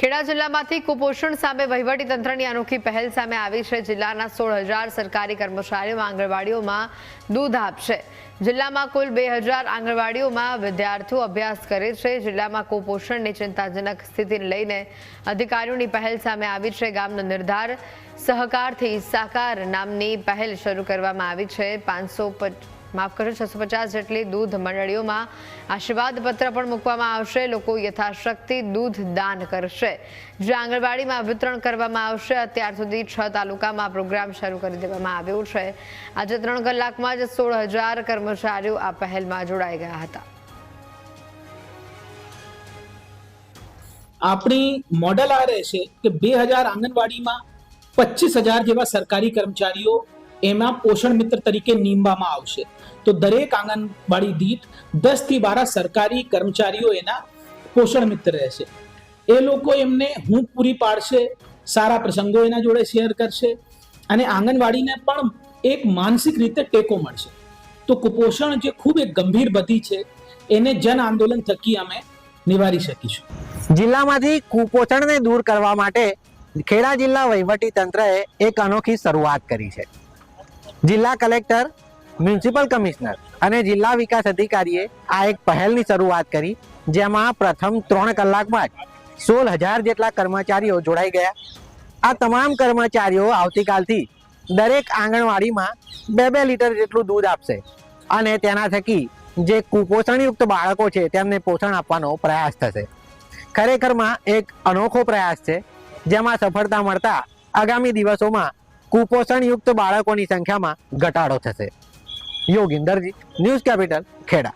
ખેડા જિલ્લામાંથી કુપોષણ સામે વહીવટી તંત્રની અનોખી પહેલ સામે આવી છે. જિલ્લાના સોળ હજાર સરકારી કર્મચારીઓ આંગણવાડીઓમાં દૂધ આપશે. જિલ્લામાં કુલ બે હજાર આંગણવાડીઓમાં વિદ્યાર્થીઓ અભ્યાસ કરે છે. જિલ્લામાં કુપોષણની ચિંતાજનક સ્થિતિને લઈને અધિકારીઓની પહેલ સામે આવી છે. ગામનો નિર્ધાર સહકારથી સાકાર નામની પહેલ શરૂ કરવામાં આવી છે. પાંચસો માફ કરશો છસો પચાસ જેટલી દૂધ મંડળીઓમાં આશીર્વાદ પત્ર પણ મૂકવામાં આવશે. લોકો યથાશક્તિ દૂધ દાન કરશે. જે આંગણવાડીમાં વિતરણ કરવામાં આવશે, અત્યાર સુધી છ તાલુકામાં પ્રોગ્રામ શરૂ કરી દેવામાં આવ્યો છે. આજે ત્રણ કલાકમાં જ સોળ હજાર કર્મચારીઓ આ પહેલમાં જોડાઈ ગયા હતા. આપણી મોડલ આ રહેશે કે બે હજાર આંગણવાડીમાં પચીસ હજાર જેવા સરકારી કર્મચારીઓ એમાં પોષણ મિત્ર તરીકે નીમવામાં આવશે. તો દરેક આંગણવાડી દીઠ દસથી બાર સરકારી કર્મચારીઓ એના પોષણ મિત્ર રહેશે. એ લોકો એમને હું પૂરી પાડશે, સારા પ્રસંગો એના જોડે શેર કરશે અને આંગણવાડીને પણ એક માનસિક રીતે ટેકો મળશે. તો કુપોષણ જે ખૂબ એક ગંભીર બધી છે, એને જન આંદોલન થકી અમે નિવારી શકીશું. જિલ્લામાંથી કુપોષણને દૂર કરવા માટે ખેડા જિલ્લા વહીવટી તંત્રએ એક અનોખી શરૂઆત કરી છે. જિલ્લા કલેક્ટર, મ્યુનિસિપલ કમિશનર અને જિલ્લા વિકાસ અધિકારીએ આ એક પહેલની શરૂઆત કરી, જેમાં પ્રથમ ત્રણ કલાકમાં જ સોળ હજાર જેટલા કર્મચારીઓ જોડાઈ ગયા. આ તમામ કર્મચારીઓ આવતીકાલથી દરેક આંગણવાડીમાં બે બે લીટર જેટલું દૂધ આપશે અને તેના થકી જે કુપોષણયુક્ત બાળકો છે તેમને પોષણ આપવાનો પ્રયાસ થશે. ખરેખરમાં એક અનોખો પ્રયાસ છે, જેમાં સફળતા મળતા આગામી દિવસોમાં કુપોષણયુક્ત બાળકોની સંખ્યામાં ઘટાડો થશે. યોગિંદરજી ન્યૂઝ કેપિટલ ખેડા.